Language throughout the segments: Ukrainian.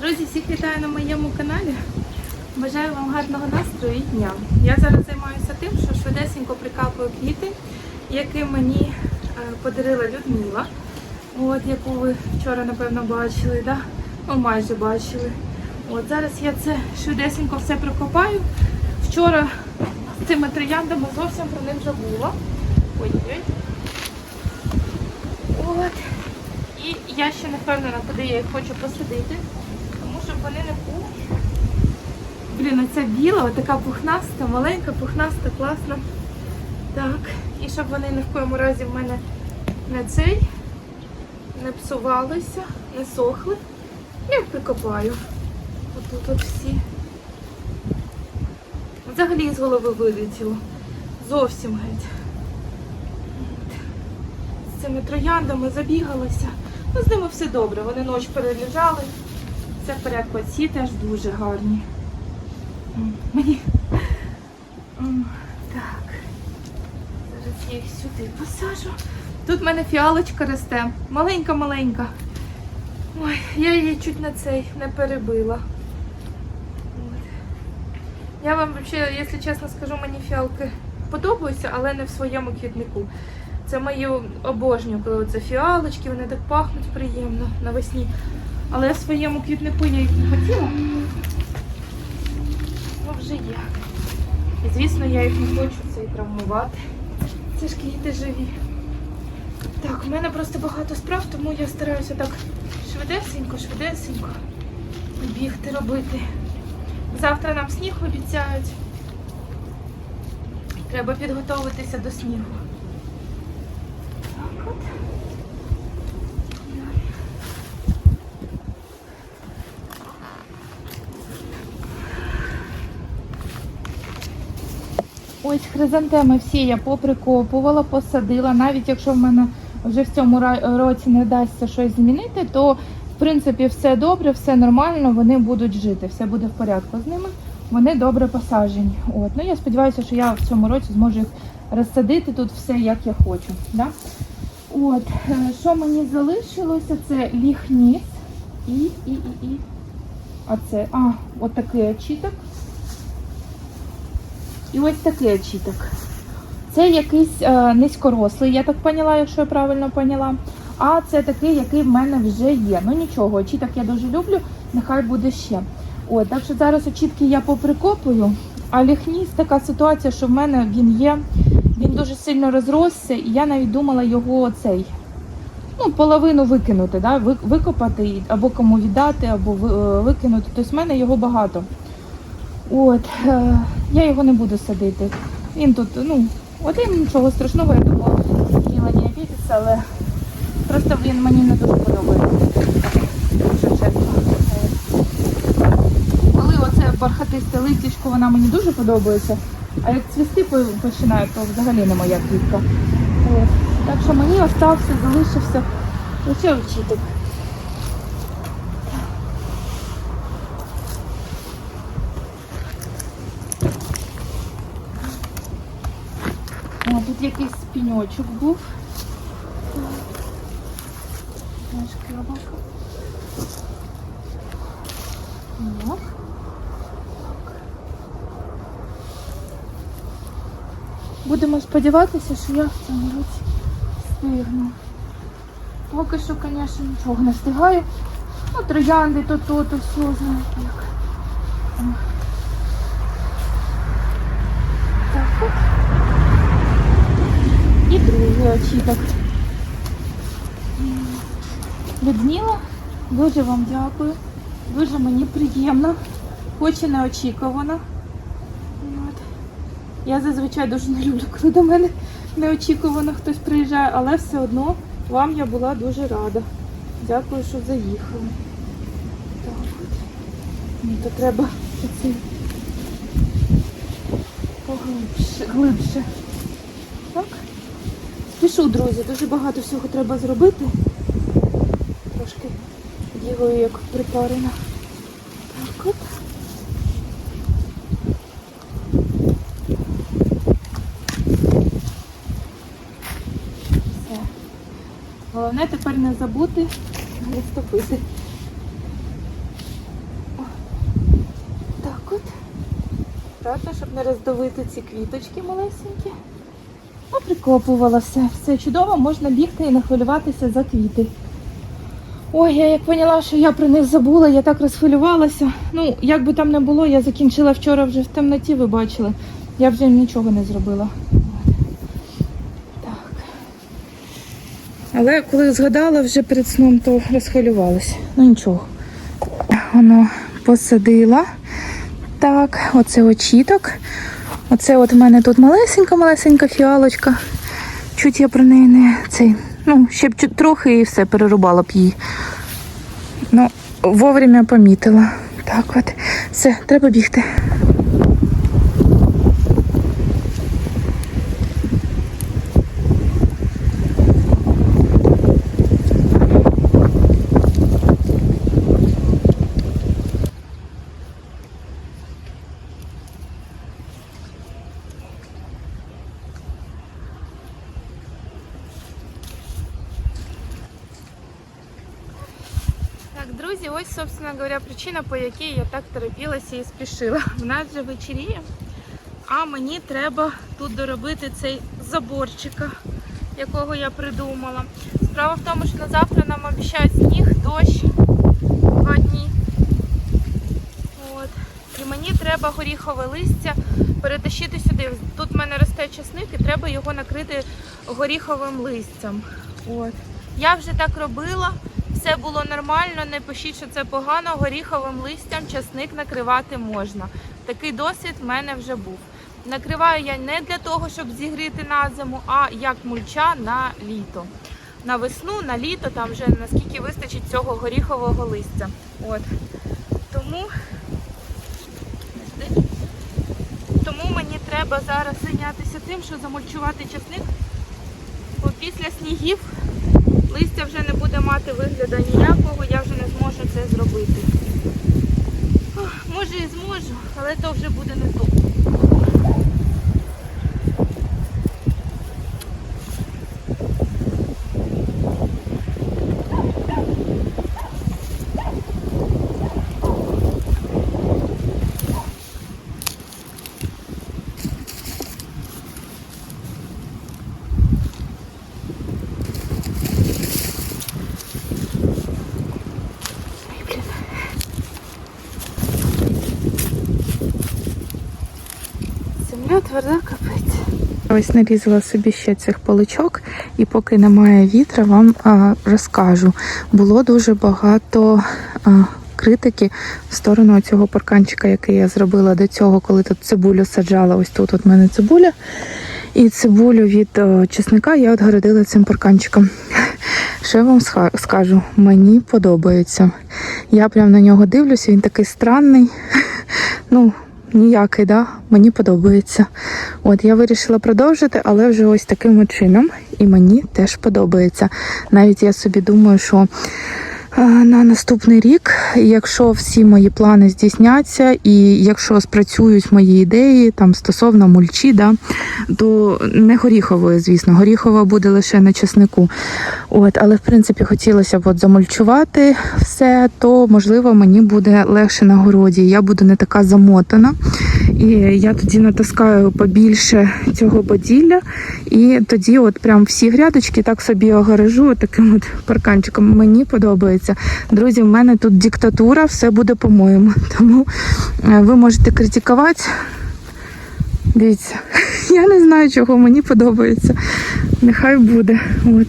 Друзі, всіх вітаю на моєму каналі. Бажаю вам гарного настрою і дня. Я зараз займаюся тим, що швидесенько прикапую квіти, які мені е, подарила Людмила. От, яку ви вчора, напевно, бачили, да? ну майже бачили. От зараз я це швидесенько все прикопаю. Вчора з цими трояндами зовсім про них забула. Ой-ой. От. І я ще не впевнена, куди я їх хочу посадити, пухнуть. Блін, оця біла, отака пухнаста, маленька, пухнаста, класна. Так, і щоб вони ні в коєму разі в мене не цей, не псувалися, не сохли. Я прикопаю. Отут от всі. Взагалі з голови вилетіло. Зовсім геть. З цими трояндами забігалася. Ну, з ними все добре. Вони ночі перележали. Все в порядку. Ці теж дуже гарні. Мені. Так. Зараз я їх сюди посажу. Тут в мене фіалочка росте. Маленька-маленька. Ой, я її чуть на цей не перебила. От. Я вам взагалі, якщо чесно скажу, мені фіалки подобаються, але не в своєму квітнику. Це мої обожнюю, коли це фіалочки, вони так пахнуть приємно навесні. Але своєму квітнику я їх не хотіла. Ну, вже є. І звісно, я їх не хочу це і травмувати. Це ж квіти живі. Так, у мене просто багато справ, тому я стараюся так швидесенько, швидесенько бігти робити. Завтра нам сніг обіцяють. Треба підготуватися до снігу. Ось хризантеми всі я поприкопувала, посадила. Навіть якщо в мене вже в цьому році не вдасться щось змінити, то в принципі все добре, все нормально, вони будуть жити, все буде в порядку з ними. Вони добре посаджені. От. Ну я сподіваюся, що я в цьому році зможу їх розсадити тут все як я хочу. Да? От, е, що мені залишилося, це ліхніс і, і, і, і. А це, а, от такий очіток. І ось такий очіток. Це якийсь е, низькорослий, я так поняла, якщо я правильно поняла. А це такий, який в мене вже є. Ну нічого, очіток я дуже люблю, нехай буде ще. От, так що зараз очітки я поприкопую, а ліхніс така ситуація, що в мене він є. Він дуже сильно розросся, і я навіть думала його цей. Ну, половину викинути, да? викопати або кому віддати, або е, викинути. Тобто в мене його багато. От, е, я його не буду садити. Він тут, ну, один нічого страшного, я думала, діла не обідеться, але просто він мені не дуже подобається. Коли оце бархатисте листячко, вона мені дуже подобається. А як цвісти по- починає, то взагалі не моя квітка. Так що мені остався, залишився лише вчитель. О, тут якийсь піньочок був. Так. Будемо сподіватися, що я в цьому році встигну. Поки що, звісно, нічого не встигаю. Ну, троянди, то то, то все, знаєте як. О. Так от. І очіток. Людмила, дуже вам дякую. Дуже мені приємно, хоч і неочікувано. Я зазвичай дуже не люблю, коли до мене неочікувано хтось приїжджає, але все одно вам я була дуже рада. Дякую, що заїхали. Мені то треба поглибше, глибше. Так. Ну Пішу, друзі, дуже багато всього треба зробити. Трошки ділою як припарена. Так от. Все. Головне тепер не забути не стопити. Так от. Правда, щоб не роздавити ці квіточки малесенькі. Оприкопувала все. Все чудово, можна бігти і не хвилюватися за квіти. Ой, я як поняла, що я про них забула, я так розхвилювалася. Ну, як би там не було, я закінчила вчора вже в темноті, ви бачили. Я вже нічого не зробила. Так. Але коли згадала вже перед сном, то розхвилювалася. Ну нічого. Воно посадила. Так, оце очіток. Оце от в мене тут малесенька-малесенька фіалочка. Чуть я про неї не цей. Ну, ще б трохи і все перерубала б її. Ну, вовремя помітила. Так от. Все, треба бігти. Так, друзі, ось, собственно говоря, причина, по якій я так торопилася і спішила. В нас же вечеріє, а мені треба тут доробити цей заборчика, якого я придумала. Справа в тому, що на завтра нам обіцяють сніг, дощ, два дні. От. І мені треба горіхове листя перетащити сюди. Тут в мене росте часник і треба його накрити горіховим листям. От. Я вже так робила, все було нормально, не пишіть, що це погано. Горіховим листям часник накривати можна. Такий досвід в мене вже був. Накриваю я не для того, щоб зігріти на зиму, а як мульча на літо. На весну, на літо, там вже наскільки вистачить цього горіхового листя. От. Тому, тому мені треба зараз зайнятися тим, що замульчувати часник. Бо після снігів листя вже не буде мати вигляду ніякого, я вже не зможу це зробити. Може і зможу, але то вже буде не то. Ой, блін. Тверда капець. Ось нарізала собі ще цих поличок, і поки немає вітра, вам а, розкажу. Було дуже багато а, критики в сторону цього парканчика, який я зробила до цього, коли тут цибулю саджала. Ось тут от мене цибуля. І цибулю від о, чесника я отгородила цим парканчиком. Що я вам скажу? Мені подобається. Я прям на нього дивлюся, він такий странний. Ну, ніякий, да? Мені подобається. От я вирішила продовжити, але вже ось таким чином. І мені теж подобається. Навіть я собі думаю, що на наступний рік, якщо всі мої плани здійсняться, і якщо спрацюють мої ідеї там стосовно мульчі, да, то не горіхової, звісно, горіхова буде лише на чеснику. От, але в принципі хотілося б от замульчувати все, то можливо мені буде легше на городі. Я буду не така замотана. І я тоді натаскаю побільше цього боділля, і тоді, от прям всі грядочки так собі огорожу таким от парканчиком. Мені подобається. Друзі, в мене тут диктатура, все буде по-моєму. Тому е, ви можете критикувати. Дивіться, я не знаю, чого мені подобається. Нехай буде. От.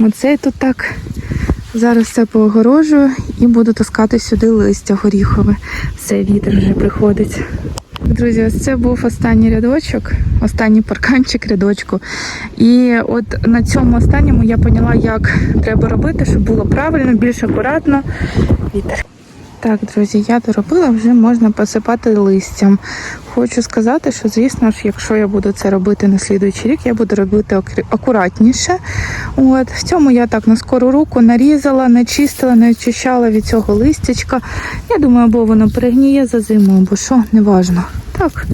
Оце тут так зараз все поогорожую і буду таскати сюди листя горіхове. Все, вітер вже приходить. Друзі, ось це був останній рядочок, останній парканчик рядочку. І от на цьому останньому я поняла, як треба робити, щоб було правильно, більш акуратно. Вітер. Так, друзі, я доробила, вже можна посипати листям. Хочу сказати, що, звісно ж, якщо я буду це робити на слідуючий рік, я буду робити акуратніше. От, в цьому я так на скору руку нарізала, начистила, не очищала від цього листячка. Я думаю, або воно перегніє за зиму, або що, неважно. Так,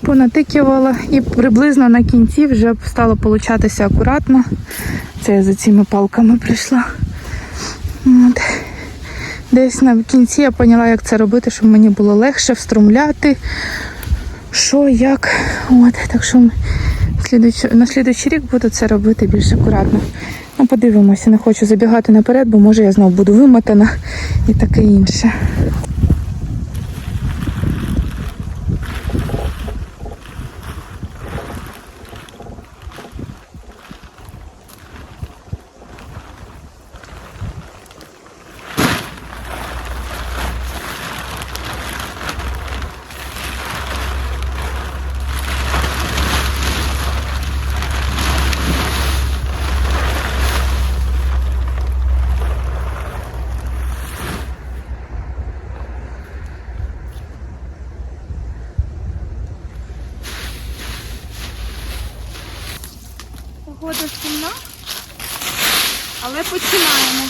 понатикувала і приблизно на кінці вже стало получатися акуратно. Це я за цими палками прийшла. От. Десь на кінці я поняла, як це робити, щоб мені було легше вструмляти. Що, як. От, так що на слідуючий рік буду це робити більш акуратно. Ну, подивимося, не хочу забігати наперед, бо може я знову буду вимотана і таке інше. Погода сумна, але починаємо.